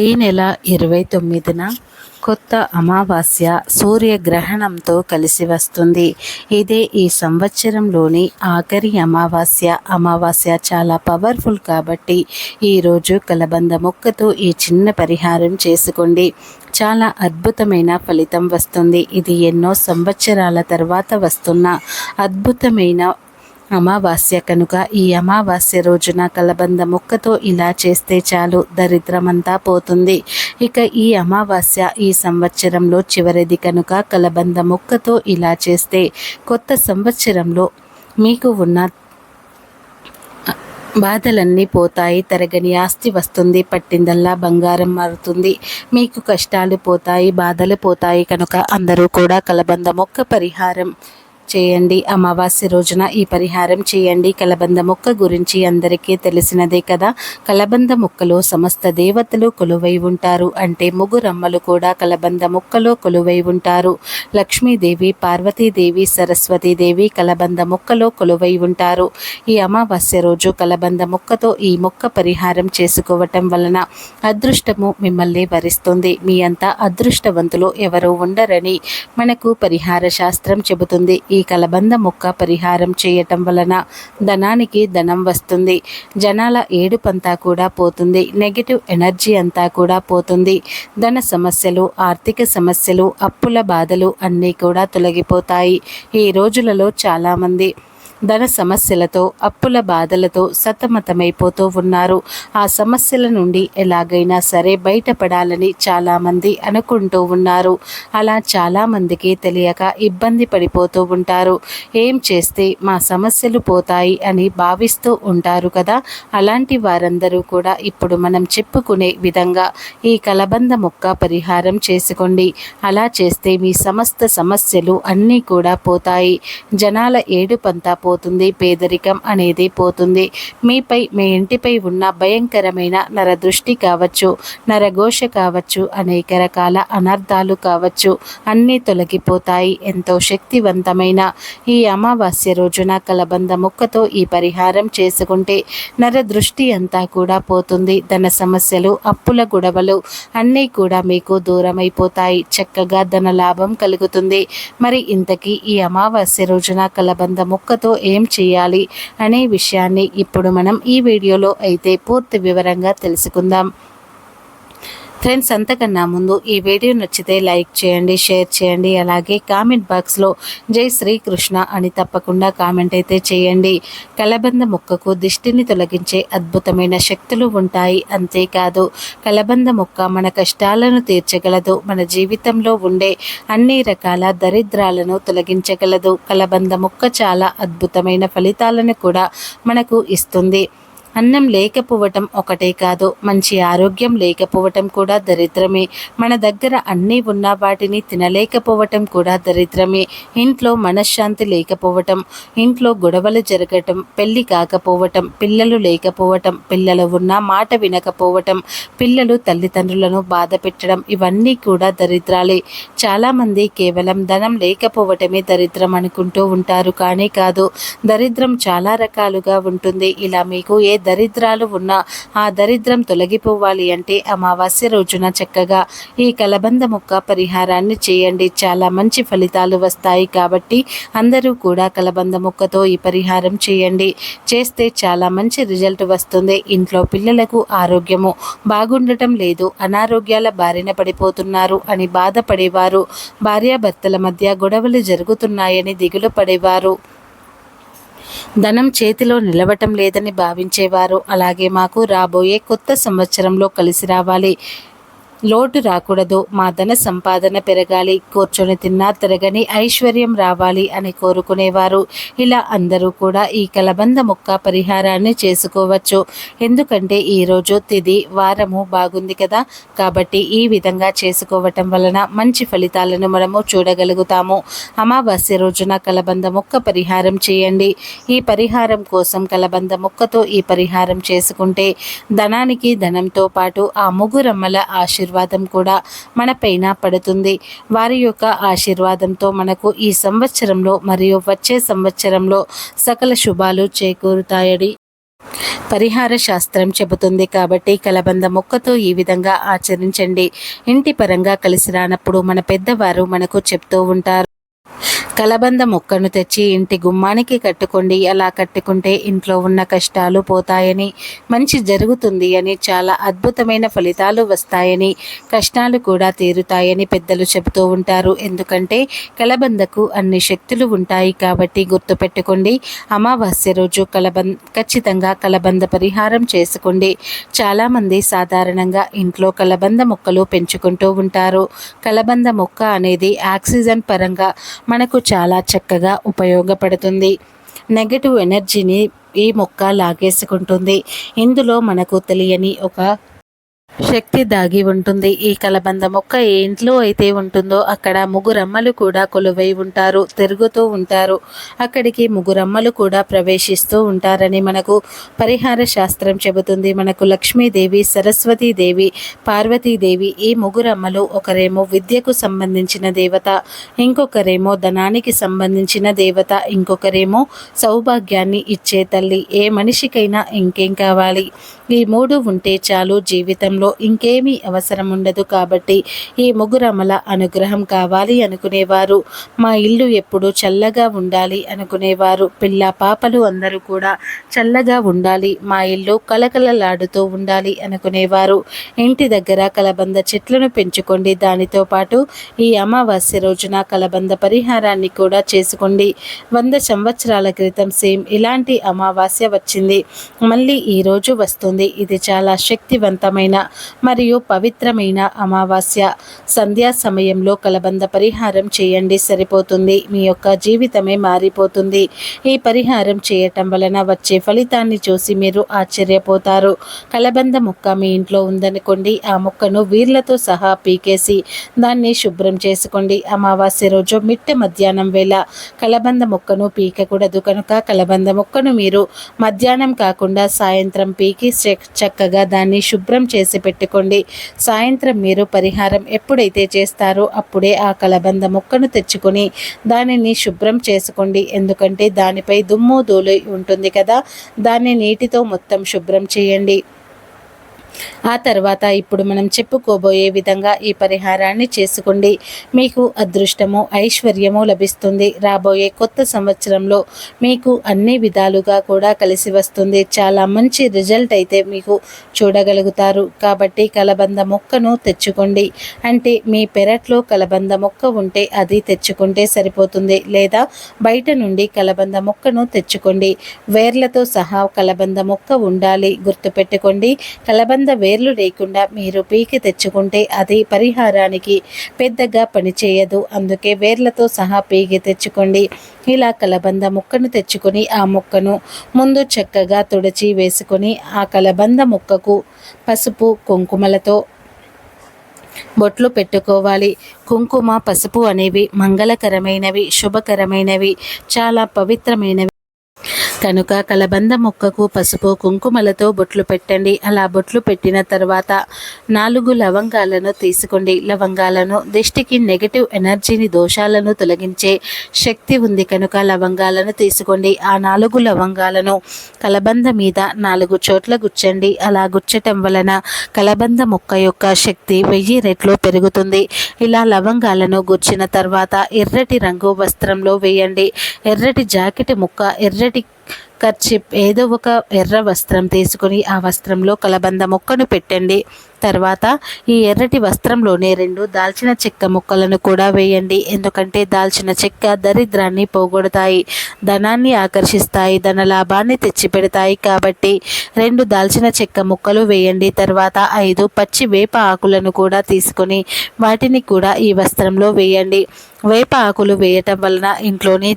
ఈ నెల ఇరవై తొమ్మిదిన కొత్త అమావాస్య సూర్యగ్రహణంతో కలిసి వస్తుంది. ఇదే ఈ సంవత్సరంలోని ఆఖరి అమావాస్య. అమావాస్య చాలా పవర్ఫుల్ కాబట్టి ఈరోజు కలబంద మొక్కతో ఈ చిన్న పరిహారం చేసుకోండి. చాలా అద్భుతమైన ఫలితం వస్తుంది. ఇది ఎన్నో సంవత్సరాల తర్వాత వస్తున్న అద్భుతమైన అమావాస్య కనుక ఈ అమావాస్య రోజున కలబంద ముక్కతో ఇలా చేస్తే చాలు దరిద్రమంతా పోతుంది. ఇక ఈ అమావాస్య ఈ సంవత్సరంలో చివరిది కనుక కలబంద ముక్కతో ఇలా చేస్తే కొత్త సంవత్సరంలో మీకు ఉన్న బాధలన్నీ పోతాయి తరగని ఆస్తి వస్తుంది పట్టిందల్లా బంగారం మారుతుంది. మీకు కష్టాలు పోతాయి బాధలు పోతాయి కనుక అందరూ కూడా కలబంద మొక్క పరిహారం చేయండి. అమావాస్య రోజున ఈ పరిహారం చేయండి. కలబంద మొక్క గురించి అందరికీ తెలిసినదే కదా. కలబంద మొక్కలో సమస్త దేవతలు కొలువై ఉంటారు. అంటే ముగ్గురమ్మలు కూడా కలబంద మొక్కలో కొలువై ఉంటారు. లక్ష్మీదేవి పార్వతీదేవి సరస్వతీదేవి కలబంద మొక్కలో కొలువై ఉంటారు. ఈ అమావాస్య రోజు కలబంద మొక్కతో ఈ మొక్క పరిహారం చేసుకోవటం వలన అదృష్టము మిమ్మల్ని వరిస్తుంది. మీ అంతా అదృష్టవంతులు ఎవరూ ఉండరని మనకు పరిహార శాస్త్రం చెబుతుంది. ఈ కలబంద మొక్క పరిహారం చేయటం వలన ధనానికి ధనం వస్తుంది. జనాల ఏడుపంతా కూడా పోతుంది. నెగిటివ్ ఎనర్జీ అంతా కూడా పోతుంది. ధన సమస్యలు ఆర్థిక సమస్యలు అప్పుల బాధలు అన్నీ కూడా తొలగిపోతాయి. ఈ రోజులలో చాలామంది ధన సమస్యలతో అప్పుల బాధలతో సతమతమైపోతూ ఉన్నారు. ఆ సమస్యల నుండి ఎలాగైనా సరే బయటపడాలని చాలామంది అనుకుంటూ ఉన్నారు. అలా చాలామందికి తెలియక ఇబ్బంది పడిపోతూ ఉంటారు. ఏం చేస్తే మా సమస్యలు పోతాయి అని భావిస్తూ ఉంటారు కదా? అలాంటి వారందరూ కూడా ఇప్పుడు మనం చెప్పుకునే విధంగా ఈ కలబంద మొక్క పరిహారం చేసుకోండి. అలా చేస్తే మీ సమస్త సమస్యలు అన్నీ కూడా పోతాయి. జనాల ఏడుపంతా పో పోతుంది పేదరికం అనేది పోతుంది. మీపై మీ ఇంటిపై ఉన్న భయంకరమైన నరదృష్టి కావచ్చు నరఘోష కావచ్చు అనేక రకాల అనర్థాలు కావచ్చు అన్నీ తొలగిపోతాయి. ఎంతో శక్తివంతమైన ఈ అమావాస్య రోజున కలబంద ముక్కతో ఈ పరిహారం చేసుకుంటే నరదృష్టి అంతా కూడా పోతుంది. ధన సమస్యలు అప్పుల గొడవలు అన్నీ కూడా మీకు దూరమైపోతాయి. చక్కగా ధన లాభం కలుగుతుంది. మరి ఇంతకీ ఈ అమావాస్య రోజున కలబంద ముక్కతో ఏం చేయాలి అనే విషయాన్ని ఇప్పుడు మనం ఈ వీడియోలో అయితే పూర్తి వివరంగా తెలుసుకుందాం. ఫ్రెండ్స్ అంతకన్నా ముందు ఈ వీడియో నచ్చితే లైక్ చేయండి షేర్ చేయండి అలాగే కామెంట్ బాక్స్లో జై శ్రీకృష్ణ అని తప్పకుండా కామెంట్ అయితే చేయండి. కలబంద మొక్కకు దిష్టిని తొలగించే అద్భుతమైన శక్తులు ఉంటాయి అంతేకాదు కలబంద మొక్క మన కష్టాలను తీర్చగలదు మన జీవితంలో ఉండే అన్ని రకాల దరిద్రాలను తొలగించగలదు. కలబంద మొక్క చాలా అద్భుతమైన ఫలితాలను కూడా మనకు ఇస్తుంది. అన్నం లేకపోవటం ఒకటే కాదు మంచి ఆరోగ్యం లేకపోవటం కూడా దరిద్రమే. మన దగ్గర అన్నీ ఉన్న వాటిని తినలేకపోవటం కూడా దరిద్రమే. ఇంట్లో మనశ్శాంతి లేకపోవటం ఇంట్లో గొడవలు జరగటం పెళ్ళి కాకపోవటం పిల్లలు లేకపోవటం పిల్లలు ఉన్న మాట వినకపోవటం పిల్లలు తల్లిదండ్రులను బాధ పెట్టడం ఇవన్నీ కూడా దరిద్రాలే. చాలామంది కేవలం ధనం లేకపోవటమే దరిద్రం అనుకుంటూ ఉంటారు కానీ కాదు దరిద్రం చాలా రకాలుగా ఉంటుంది. ఇలా మీకు ఏ దరిద్రాలు ఉన్నా ఆ దరిద్రం తొలగిపోవాలి అంటే అమావాస్య రోజున చక్కగా ఈ కలబంద ముక్క పరిహారాన్ని చేయండి. చాలా మంచి ఫలితాలు వస్తాయి కాబట్టి అందరూ కూడా కలబంద ముక్కతో ఈ పరిహారం చేయండి. చేస్తే చాలా మంచి రిజల్ట్ వస్తుంది. ఇంట్లో పిల్లలకు ఆరోగ్యము బాగుండటం లేదు. అనారోగ్యాల బారిన పడిపోతున్నారు అని బాధపడేవారు. భార్యాభర్తల మధ్య గొడవలు జరుగుతున్నాయని దిగులు పడేవారు. ధనం చేతిలో నిలవటం లేదని భావించేవారు. అలాగే మాకు రాబోయే కొత్త సంవత్సరంలో కలిసి రావాలి. లోటు రాకూడదు. మా ధన సంపాదన పెరగాలి. కూర్చొని తిన్నా తిరగని ఐశ్వర్యం రావాలి అని కోరుకునేవారు. ఇలా అందరూ కూడా ఈ కలబంద మొక్క పరిహారాన్ని చేసుకోవచ్చు. ఎందుకంటే ఈరోజు తిది వారము బాగుంది కదా. కాబట్టి ఈ విధంగా చేసుకోవటం వలన మంచి ఫలితాలను మనము చూడగలుగుతాము. అమావాస్య రోజున కలబంద మొక్క పరిహారం చేయండి. ఈ పరిహారం కోసం కలబంద మొక్కతో ఈ పరిహారం చేసుకుంటే ధనానికి ధనంతో పాటు ఆ ముగ్గురమ్మల ఆశీర్వాదం ఆశీర్వాదం కూడా మనపైన పడుతుంది. వారి యొక్క ఆశీర్వాదంతో మనకు ఈ సంవత్సరంలో మరియు వచ్చే సంవత్సరంలో సకల శుభాలు చేకూరుతాయని పరిహార శాస్త్రం చెబుతుంది కాబట్టి కలబంద మొక్కతో ఈ విధంగా ఆచరించండి. ఇంటి పరంగా కలిసి రానప్పుడు మన పెద్దవారు మనకు చెప్తూ ఉంటారు. కలబంద మొక్కను తెచ్చి ఇంటి గుమ్మానికి కట్టుకోండి. అలా కట్టుకుంటే ఇంట్లో ఉన్న కష్టాలు పోతాయని మంచి జరుగుతుంది అని చాలా అద్భుతమైన ఫలితాలు వస్తాయని కష్టాలు కూడా తీరుతాయని పెద్దలు చెబుతూ ఉంటారు. ఎందుకంటే కలబందకు అన్ని శక్తులు ఉంటాయి కాబట్టి గుర్తుపెట్టుకోండి. అమావాస్య రోజు కలబంద ఖచ్చితంగా కలబంద పరిహారం చేసుకోండి. చాలామంది సాధారణంగా ఇంట్లో కలబంద మొక్కలు పెంచుకుంటూ ఉంటారు. కలబంద మొక్క అనేది ఆక్సిజన్ పరంగా మనకు చాలా చక్కగా ఉపయోగపడుతుంది. నెగటివ్ ఎనర్జీని ఈ మొక్క లాగేసుకుంటుంది. ఇందులో మనకు తెలియని ఒక శక్తి దాగి ఉంటుంది. ఈ కలబంద మొక్క ఏ ఇంట్లో అయితే ఉంటుందో అక్కడ ముగ్గురమ్మలు కూడా కొలువై ఉంటారు తిరుగుతూ ఉంటారు. అక్కడికి ముగ్గురమ్మలు కూడా ప్రవేశిస్తూ ఉంటారని మనకు పరిహార శాస్త్రం చెబుతుంది. మనకు లక్ష్మీదేవి సరస్వతీదేవి పార్వతీదేవి ఈ ముగ్గురమ్మలు ఒకరేమో విద్యకు సంబంధించిన దేవత ఇంకొకరేమో ధనానికి సంబంధించిన దేవత ఇంకొకరేమో సౌభాగ్యాన్ని ఇచ్చే తల్లి. ఏ మనిషికైనా ఇంకేం కావాలి? ఈ మూడు ఉంటే చాలు జీవితంలో ఇంకేమీ అవసరం ఉండదు కాబట్టి ఈ ముగ్గురమ్మల అనుగ్రహం కావాలి అనుకునేవారు. మా ఇల్లు ఎప్పుడు చల్లగా ఉండాలి అనుకునేవారు. పిల్ల పాపలు అందరూ కూడా చల్లగా ఉండాలి. మా ఇల్లు కలకలలాడుతూ ఉండాలి అనుకునేవారు. ఇంటి దగ్గర కలబంద చెట్లను పెంచుకోండి. దానితో పాటు ఈ అమావాస్య రోజున కలబంద పరిహారాన్ని కూడా చేసుకోండి. వంద సంవత్సరాల క్రితం సేమ్ ఇలాంటి అమావాస్య వచ్చింది. మళ్ళీ ఈరోజు వస్తుంది. ఉంది ఇది చాలా శక్తివంతమైన మరియు పవిత్రమైన అమావాస్య. సంధ్యా సమయంలో కలబంద పరిహారం చేయండి సరిపోతుంది. మీ యొక్క జీవితమే మారిపోతుంది. ఈ పరిహారం చేయటం వలన వచ్చే ఫలితాన్ని చూసి మీరు ఆశ్చర్యపోతారు. కలబంద మొక్క మీ ఇంట్లో ఉందనుకోండి ఆ మొక్కను వీర్లతో సహా పీకేసి దాన్ని శుభ్రం చేసుకోండి. అమావాస్య రోజు మిట్ట మధ్యాహ్నం వేళ కలబంద మొక్కను పీకకూడదు. కనుక కలబంద మొక్కను మీరు మధ్యాహ్నం కాకుండా సాయంత్రం పీకి చక్కగా దాన్ని శుభ్రం చేసి పెట్టుకోండి. సాయంత్రం మీరు పరిహారం ఎప్పుడైతే చేస్తారో అప్పుడే ఆ కలబంద ముక్కను తెచ్చుకొని దానిని శుభ్రం చేసుకోండి. ఎందుకంటే దానిపై దుమ్ము ధూళి ఉంటుంది కదా దాన్ని నీటితో మొత్తం శుభ్రం చేయండి. ఆ తర్వాత ఇప్పుడు మనం చెప్పుకోబోయే విధంగా ఈ పరిహారాన్ని చేసుకోండి. మీకు అదృష్టము ఐశ్వర్యము లభిస్తుంది. రాబోయే కొత్త సంవత్సరంలో మీకు అన్ని విధాలుగా కూడా కలిసి వస్తుంది. చాలా మంచి రిజల్ట్ అయితే మీకు చూడగలుగుతారు. కాబట్టి కలబంద మొక్కను తెచ్చుకోండి. అంటే మీ పెరట్లో కలబంద మొక్క ఉంటే అది తెచ్చుకుంటే సరిపోతుంది. లేదా బయట నుండి కలబంద మొక్కను తెచ్చుకోండి. వేర్లతో సహా కలబంద మొక్క ఉండాలి. గుర్తుపెట్టుకోండి. కలబంద వేర్లు లేకుండా మీరు పీకి తెచ్చుకుంటే అది పరిహారానికి పెద్దగా పనిచేయదు. అందుకే వేర్లతో సహా పీకి తెచ్చుకోండి. ఇలా కలబంద ముక్కను తెచ్చుకొని ఆ ముక్కను ముందు చక్కగా తుడిచి వేసుకొని ఆ కలబంద ముక్కకు పసుపు కుంకుమలతో బొట్లు పెట్టుకోవాలి. కుంకుమ పసుపు అనేవి మంగళకరమైనవి శుభకరమైనవి చాలా పవిత్రమైనవి. కనుక కలబంద మొక్కకు పసుపు కుంకుమలతో బొట్లు పెట్టండి. అలా బొట్లు పెట్టిన తర్వాత నాలుగు లవంగాలను తీసుకోండి. లవంగాలను దిష్టికి నెగటివ్ ఎనర్జీని దోషాలను తొలగించే శక్తి ఉంది కనుక లవంగాలను తీసుకోండి. ఆ నాలుగు లవంగాలను కలబంద మీద నాలుగు చోట్ల గుచ్చండి. అలా గుచ్చటం వలన కలబంద మొక్క యొక్క శక్తి వెయ్యి రెట్లు పెరుగుతుంది. ఇలా లవంగాలను గుచ్చిన తర్వాత ఎర్రటి రంగు వస్త్రంలో వేయండి. ఎర్రటి జాకెట్ ముక్క ఎర్రటి కర్చిప్ ఏదో ఒక ఎర్ర వస్త్రం తీసుకుని ఆ వస్త్రంలో కలబంద మొక్కను పెట్టండి. తర్వాత ఈ ఎర్రటి వస్త్రంలోనే రెండు దాల్చిన చెక్క ముక్కలను కూడా వేయండి. ఎందుకంటే దాల్చిన చెక్క దరిద్రాన్ని పోగొడతాయి ధనాన్ని ఆకర్షిస్తాయి ధన లాభాన్ని తెచ్చిపెడతాయి కాబట్టి రెండు దాల్చిన చెక్క ముక్కలు వేయండి. తర్వాత ఐదు పచ్చి వేప ఆకులను కూడా తీసుకొని వాటిని కూడా ఈ వస్త్రంలో వేయండి. వేప ఆకులు వేయటం వలన ఇంట్లోని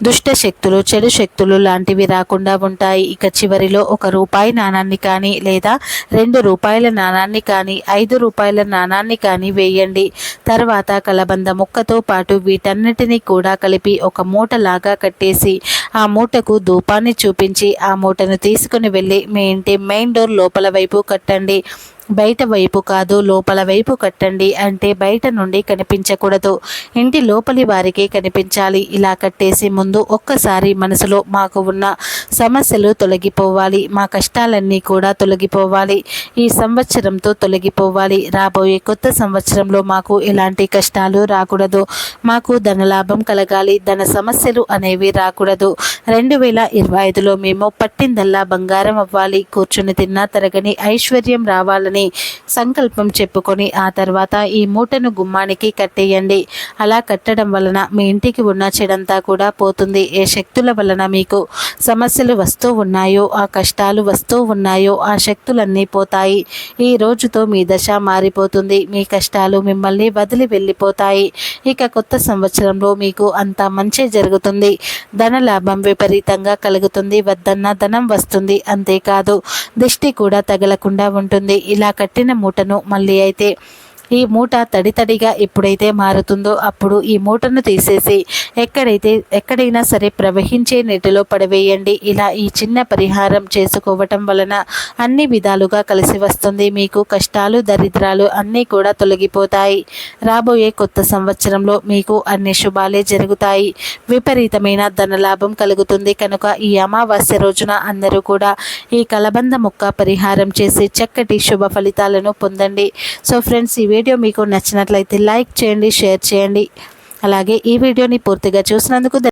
దుష్ట శక్తులు చెడు శక్తులు లాంటివి రాకుండా ఉంటాయి. ఇక చివరిలో ఒక రూపాయి నాణాన్ని కానీ లేదా రెండు రూపాయల నాణాన్ని కానీ ఐదు రూపాయల నాణాన్ని కానీ వేయండి. తర్వాత కలబంద ముక్కతో పాటు వీటన్నిటినీ కూడా కలిపి ఒక మూటలాగా కట్టేసి ఆ మూటకు ధూపాన్ని చూపించి ఆ మూటను తీసుకుని వెళ్ళి మీ ఇంటి మెయిన్ డోర్ లోపల వైపు కట్టండి. బయట వైపు కాదు లోపల వైపు కట్టండి అంటే బయట నుండి కనిపించకూడదు. ఇంటి లోపలి వారికి కనిపించాలి. ఇలా కట్టేసి ముందు ఒక్కసారి మనసులో మాకు ఉన్న సమస్యలు తొలగిపోవాలి. మా కష్టాలన్నీ కూడా తొలగిపోవాలి. ఈ సంవత్సరంతో తొలగిపోవాలి. రాబోయే కొత్త సంవత్సరంలో మాకు ఎలాంటి కష్టాలు రాకూడదు. మాకు ధనలాభం కలగాలి. ధన సమస్యలు అనేవి రాకూడదు. రెండు వేల ఇరవై ఐదులో మేము పట్టిందల్లా బంగారం అవ్వాలి. కూర్చుని తిన్నా తరగని ఐశ్వర్యం రావాలని సంకల్పం చెప్పుకొని ఆ తర్వాత ఈ మూటను గుమ్మానికి కట్టేయండి. అలా కట్టడం వలన మీ ఇంటికి ఉన్న చెడంతా కూడా పోతుంది. ఏ శక్తుల వలన మీకు సమస్యలు వస్తూ ఉన్నాయో ఆ కష్టాలు వస్తూ ఉన్నాయో ఆ శక్తులన్నీ పోతాయి. ఈ రోజుతో మీ దశ మారిపోతుంది. మీ కష్టాలు మిమ్మల్ని వదిలి వెళ్ళిపోతాయి. ఇక కొత్త సంవత్సరంలో మీకు అంత మంచి జరుగుతుంది. ధన లాభం విపరీతంగా కలుగుతుంది. వద్దన్న ధనం వస్తుంది. అంతేకాదు దిష్టి కూడా తగలకుండా ఉంటుంది. ఇలా కట్టిన మూటను మళ్ళీ అయితే ఈ మూట తడి తడిగా ఎప్పుడైతే మారుతుందో అప్పుడు ఈ మూటను తీసేసి ఎక్కడైతే ఎక్కడైనా సరే ప్రవహించే నీటిలో పడవేయండి. ఇలా ఈ చిన్న పరిహారం చేసుకోవటం వలన అన్ని విధాలుగా కలిసి వస్తుంది. మీకు కష్టాలు దరిద్రాలు అన్నీ కూడా తొలగిపోతాయి. రాబోయే కొత్త సంవత్సరంలో మీకు అన్ని శుభాలే జరుగుతాయి. విపరీతమైన ధనలాభం కలుగుతుంది. కనుక ఈ అమావాస్య రోజున అందరూ కూడా ఈ కలబంద ముక్క పరిహారం చేసి చక్కటి శుభ ఫలితాలను పొందండి. సో ఫ్రెండ్స్ ఇవి వీడియో మీకు నచ్చినట్లయితే లైక్ చేయండి షేర్ చేయండి. అలాగే ఈ వీడియోని పూర్తిగా చూసినందుకు